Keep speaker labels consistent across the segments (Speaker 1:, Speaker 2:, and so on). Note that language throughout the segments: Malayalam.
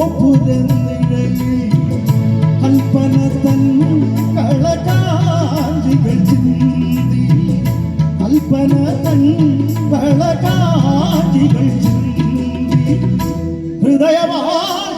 Speaker 1: ഗോപുരനിഴൽ കൽപ്പന തൻ കളകാഞ്ചികൾ ചിന്തി. കൽപ്പന തൻ കളകാഞ്ചികൾ ചിന്തി. ഹൃദയവാഹിനി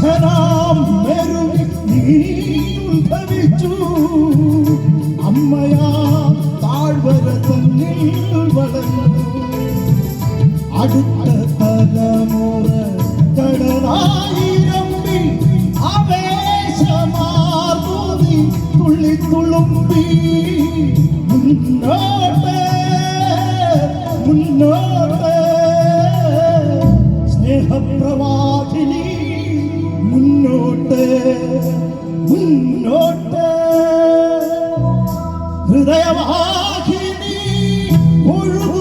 Speaker 1: അച്ഛനാം നീ ഉത്ഭവിച്ചു അമ്മയാ താഴ്വര തന്നിൽ വളർന്നു. അടുത്ത തലമുറ കടലായിരമ്പി ആവേശമാർന്നൂതി തുള്ളി തുളുമ്പി. മുന്നോട്ട് മുന്നോട്ട്. സ്നേഹപ്രവാഹിനി ഒഴുകുന്നു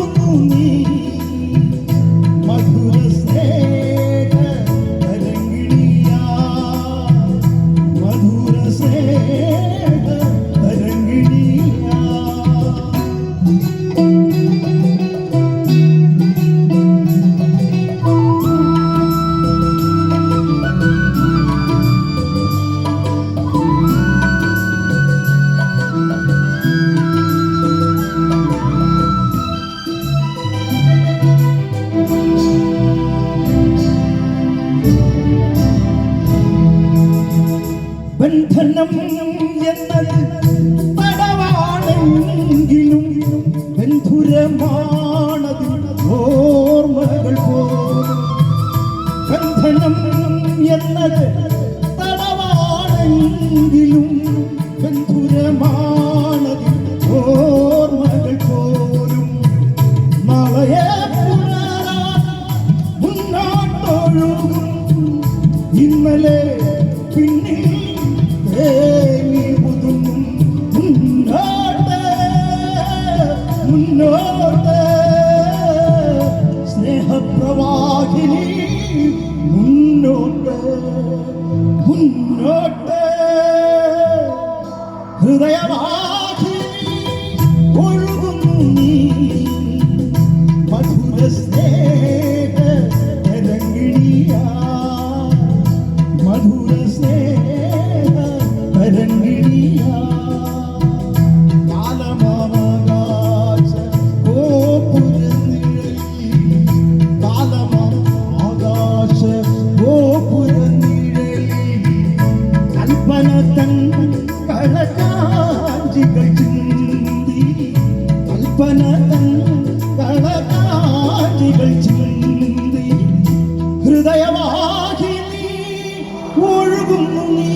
Speaker 1: ബന്ധനം എന്നത് പടവാണെങ്കിലും ബന്ധുരമാണത് ഓർമ്മകൾ ബന്ധനം എന്നത് തടവാണെങ്കിലും ബന്ധുരമാണത് ഓർമ്മകൾ പോലും. നാളെ മുന്നോട്ടൊഴുകും. ഇന്നലെ പിന്നിൽ ഹൃദയമാക്കി ഒഴുകുന്നു നീ. മധുര സ്നേഹ മധുര காஞ்சிகள் சிந்தி கல்பன தங்கள காஞ்சிகள் சிந்தி ஹிருதயமாகி நீ ஒழுகும் நீ.